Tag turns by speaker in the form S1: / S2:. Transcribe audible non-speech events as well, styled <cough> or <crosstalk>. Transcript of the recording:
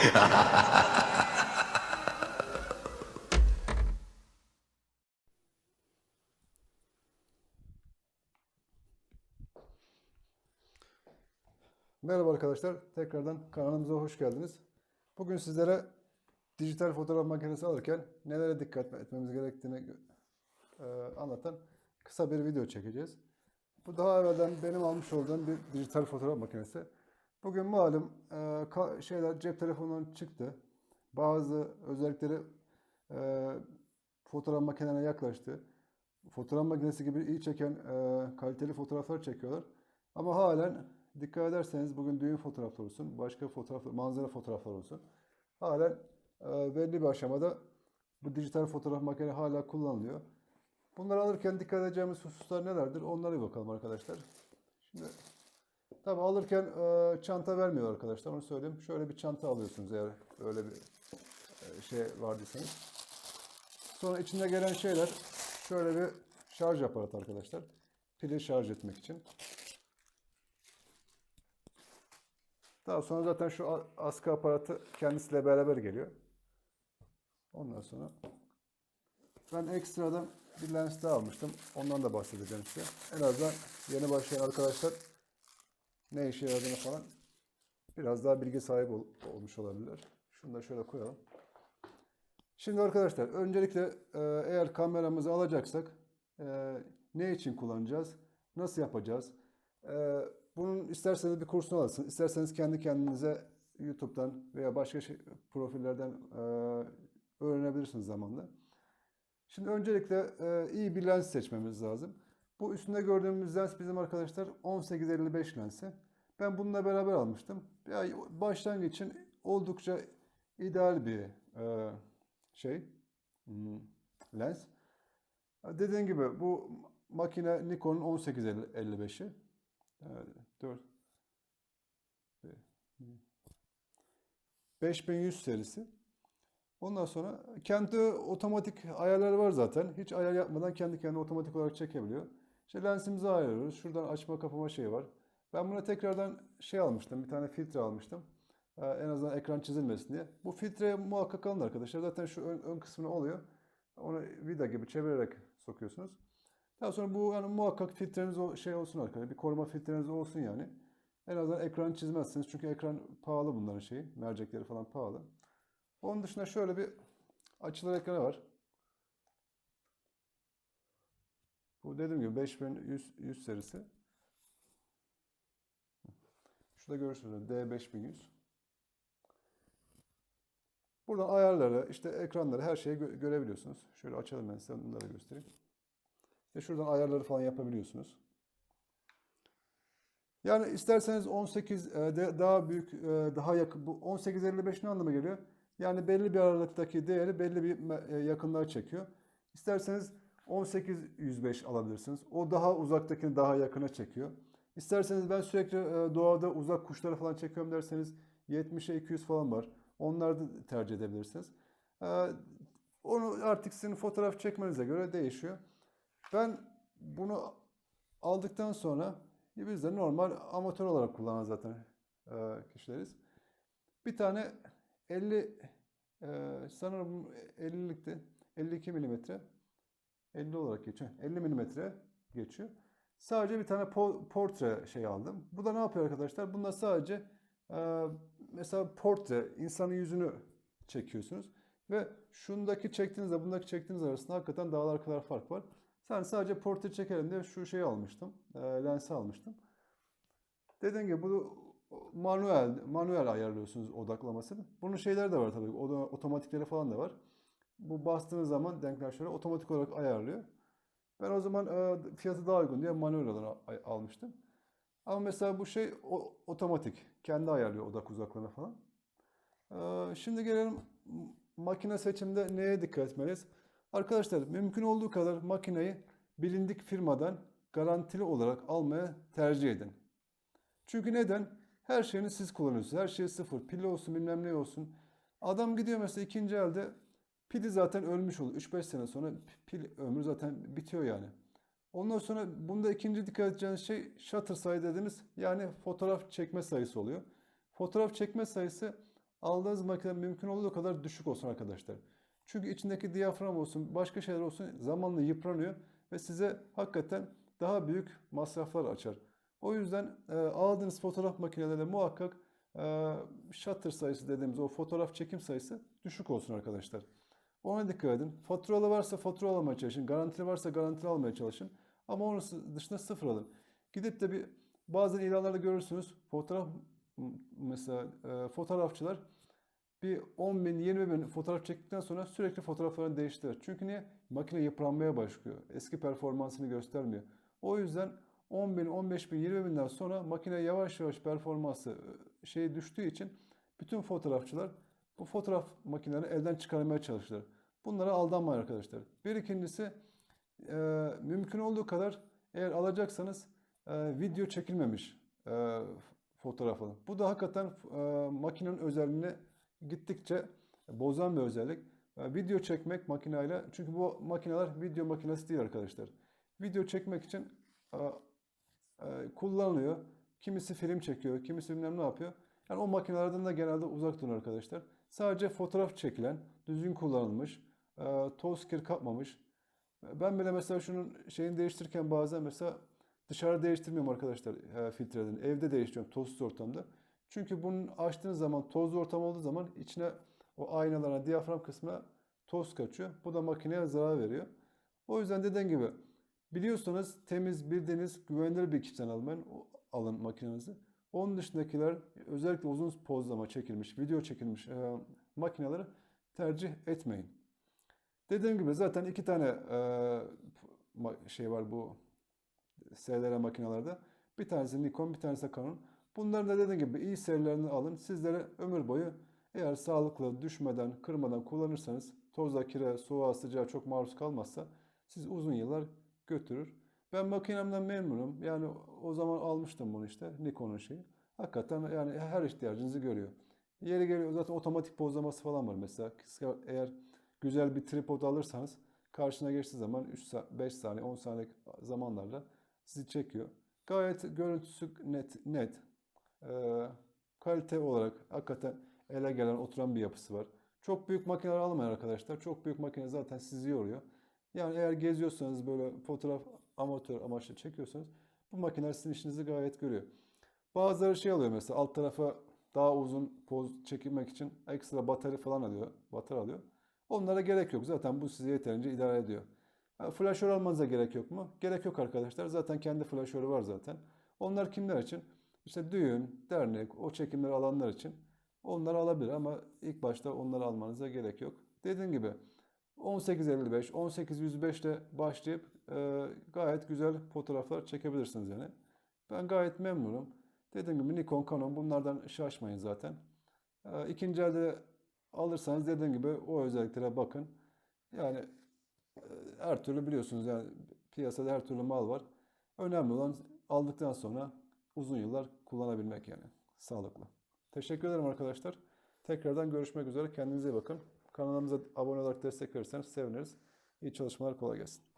S1: <laughs> Merhaba arkadaşlar. Tekrardan kanalımıza hoş geldiniz. Bugün sizlere dijital fotoğraf makinesi alırken nelere dikkat etmemiz gerektiğini e, anlatan kısa bir video çekeceğiz. Bu daha evvelden benim almış olduğum bir dijital fotoğraf makinesi. Bugün malum e, şeyler cep telefonundan çıktı. Bazı özellikleri e, fotoğraf makinelerine yaklaştı. Fotoğraf makinesi gibi iyi çeken e, kaliteli fotoğraflar çekiyorlar. Ama halen dikkat ederseniz bugün düğün fotoğrafları olsun, başka fotoğraf, manzara fotoğrafları olsun. Halen e, belli bir aşamada bu dijital fotoğraf makinesi hala kullanılıyor. Bunları alırken dikkat edeceğimiz hususlar nelerdir? Onlara bir bakalım arkadaşlar. Şimdi tabi alırken e, çanta vermiyor arkadaşlar onu söyleyeyim. Şöyle bir çanta alıyorsunuz eğer öyle bir e, şey vardıysanız. Sonra içinde gelen şeyler şöyle bir şarj aparatı arkadaşlar. Pili şarj etmek için. Daha sonra zaten şu askı aparatı kendisiyle beraber geliyor. Ondan sonra ben ekstradan bir lens daha almıştım. Ondan da bahsedeceğim size. En azından yeni başlayan arkadaşlar ne işe yaradığını falan biraz daha bilgi sahibi ol- olmuş olabilirler. Şunu da şöyle koyalım. Şimdi arkadaşlar öncelikle e, eğer kameramızı alacaksak e, ne için kullanacağız? Nasıl yapacağız? E, bunun isterseniz bir kursunu alırsınız. isterseniz kendi kendinize YouTube'dan veya başka şey, profillerden e, öğrenebilirsiniz zamanla. Şimdi öncelikle e, iyi bir lens seçmemiz lazım. Bu üstünde gördüğümüz lens bizim arkadaşlar 18-55 lensi. Ben bununla beraber almıştım. Ya, başlangıç için oldukça ideal bir e, şey hmm, lens. Dediğim gibi bu makine Nikon'un 18-55'i. Evet, 4 5100 serisi. Ondan sonra kendi otomatik ayarları var zaten. Hiç ayar yapmadan kendi kendine otomatik olarak çekebiliyor. İşte lensimizi ayarlıyoruz. Şuradan açma kapama şeyi var. Ben buna tekrardan şey almıştım. Bir tane filtre almıştım. Ee, en azından ekran çizilmesin diye. Bu filtre muhakkak alın arkadaşlar. Zaten şu ön, ön kısmına oluyor. Onu vida gibi çevirerek sokuyorsunuz. Daha sonra bu yani muhakkak filtreniz o şey olsun arkadaşlar. Bir koruma filtreniz olsun yani. En azından ekran çizmezsiniz. Çünkü ekran pahalı bunların şeyi. Mercekleri falan pahalı. Onun dışında şöyle bir açılır ekranı var. Bu dediğim gibi 5100 100 serisi. Şurada görürsünüz D5100. Buradan ayarları, işte ekranları, her şeyi gö- görebiliyorsunuz. Şöyle açalım ben size onları göstereyim. Ve şuradan ayarları falan yapabiliyorsunuz. Yani isterseniz 18 e, de daha büyük, e, daha yakın, bu 18.55 ne anlama geliyor? Yani belli bir aralıktaki değeri belli bir e, yakınlığa çekiyor. İsterseniz 18.105 alabilirsiniz. O daha uzaktakini daha yakına çekiyor. İsterseniz ben sürekli e, doğada uzak kuşları falan çekiyorum derseniz 70'e 200 falan var. Onları da tercih edebilirsiniz. E, Onu artık sizin fotoğraf çekmenize göre değişiyor. Ben bunu aldıktan sonra biz de normal amatör olarak kullanan zaten e, kişileriz. Bir tane 50 e, sanırım 50'likti. 52 milimetre 50 olarak geçiyor. 50 milimetre geçiyor. Sadece bir tane po- portre şey aldım. Bu da ne yapıyor arkadaşlar? Bunda sadece e, mesela portre, insanın yüzünü çekiyorsunuz. Ve şundaki çektiğinizle bundaki çektiğiniz arasında hakikaten dağlar kadar fark var. Sen sadece portre çekelim diye şu şeyi almıştım. E, lensi almıştım. Dediğim gibi bu manuel manuel ayarlıyorsunuz odaklamasını. Bunun şeyleri de var tabii. Otomatikleri falan da var. Bu bastığınız zaman denkleşleri otomatik olarak ayarlıyor. Ben o zaman e, fiyatı daha uygun diye manuel olarak almıştım. Ama mesela bu şey o- otomatik. Kendi ayarlıyor odak uzaklığını falan. E, şimdi gelelim makine seçimde neye dikkat etmeliyiz? Arkadaşlar mümkün olduğu kadar makineyi bilindik firmadan garantili olarak almaya tercih edin. Çünkü neden? Her şeyini siz kullanıyorsunuz. Her şey sıfır. Pili olsun bilmem ne olsun. Adam gidiyor mesela ikinci elde pili zaten ölmüş oluyor. 3-5 sene sonra pil ömrü zaten bitiyor yani. Ondan sonra bunda ikinci dikkat edeceğiniz şey shutter sayı dediğimiz yani fotoğraf çekme sayısı oluyor. Fotoğraf çekme sayısı aldığınız makine mümkün olduğu kadar düşük olsun arkadaşlar. Çünkü içindeki diyafram olsun, başka şeyler olsun zamanla yıpranıyor ve size hakikaten daha büyük masraflar açar. O yüzden e, aldığınız fotoğraf makinelerinde muhakkak e, shutter sayısı dediğimiz o fotoğraf çekim sayısı düşük olsun arkadaşlar. Ona dikkat edin. Faturalı varsa fatura almaya çalışın. Garantili varsa garantili almaya çalışın. Ama onun dışında sıfır alın. Gidip de bir bazen ilanlarda görürsünüz. Fotoğraf mesela e, fotoğrafçılar bir 10 bin 20 bin fotoğraf çektikten sonra sürekli fotoğraflarını değiştirir. Çünkü niye? Makine yıpranmaya başlıyor. Eski performansını göstermiyor. O yüzden 10 bin, 15 bin, 20 binden sonra makine yavaş yavaş performansı e, şey düştüğü için bütün fotoğrafçılar bu fotoğraf makinelerini elden çıkarmaya çalışırlar. Bunlara aldanmayın arkadaşlar. Bir ikincisi e, mümkün olduğu kadar eğer alacaksanız e, video çekilmemiş e, fotoğraf alın. Bu da hakikaten e, makinenin özelliğini gittikçe bozan bir özellik. E, video çekmek makineyle çünkü bu makineler video makinesi değil arkadaşlar. Video çekmek için e, e, kullanılıyor. Kimisi film çekiyor, kimisi bilmem ne yapıyor. Yani o makinelerden de genelde uzak durun arkadaşlar. Sadece fotoğraf çekilen, düzgün kullanılmış, e, toz kir kapmamış. Ben bile mesela şunun şeyini değiştirirken bazen mesela dışarı değiştirmiyorum arkadaşlar e, filtrelerini. Evde değiştiriyorum tozsuz ortamda. Çünkü bunun açtığınız zaman tozlu ortam olduğu zaman içine o aynalara, diyafram kısmına toz kaçıyor. Bu da makineye zarar veriyor. O yüzden dediğim gibi biliyorsanız temiz, bildiğiniz, güvenilir bir kişiden alın, alın makinenizi. Onun dışındakiler özellikle uzun pozlama çekilmiş, video çekilmiş e, makineleri tercih etmeyin. Dediğim gibi zaten iki tane e, şey var bu SLR makinelerde. Bir tanesi Nikon, bir tanesi Canon. Bunların da dediğim gibi iyi serilerini alın. Sizlere ömür boyu eğer sağlıklı, düşmeden, kırmadan kullanırsanız toza, kire, soğuğa, sıcağa çok maruz kalmazsa siz uzun yıllar götürür. Ben makinemden memnunum. Yani o zaman almıştım bunu işte Nikon'un şeyi. Hakikaten yani her ihtiyacınızı görüyor. Yeri geliyor zaten otomatik pozlaması falan var mesela. Eğer güzel bir tripod alırsanız karşına geçtiği zaman 3 5 saniye 10 saniye zamanlarla sizi çekiyor. Gayet görüntüsü net net. Ee, kalite olarak hakikaten ele gelen oturan bir yapısı var. Çok büyük makineler almayın arkadaşlar. Çok büyük makine zaten sizi yoruyor. Yani eğer geziyorsanız böyle fotoğraf amatör amaçlı çekiyorsanız bu makineler sizin işinizi gayet görüyor. Bazıları şey alıyor mesela alt tarafa daha uzun poz çekilmek için ekstra batarya falan alıyor. Batarya alıyor. Onlara gerek yok. Zaten bu size yeterince idare ediyor. Ha, Flaşör almanıza gerek yok mu? Gerek yok arkadaşlar. Zaten kendi flaşörü var zaten. Onlar kimler için? İşte düğün, dernek, o çekimleri alanlar için. Onları alabilir ama ilk başta onları almanıza gerek yok. Dediğim gibi 1855, 1805 ile başlayıp e, gayet güzel fotoğraflar çekebilirsiniz yani. Ben gayet memnunum. Dediğim gibi Nikon, Canon bunlardan şaşmayın zaten. E, ikinci elde alırsanız dediğim gibi o özelliklere bakın. Yani e, her türlü biliyorsunuz yani piyasada her türlü mal var. Önemli olan aldıktan sonra uzun yıllar kullanabilmek yani sağlıklı. Teşekkür ederim arkadaşlar. Tekrardan görüşmek üzere. Kendinize bakın. Kanalımıza abone olarak destek verirseniz seviniriz. İyi çalışmalar, kolay gelsin.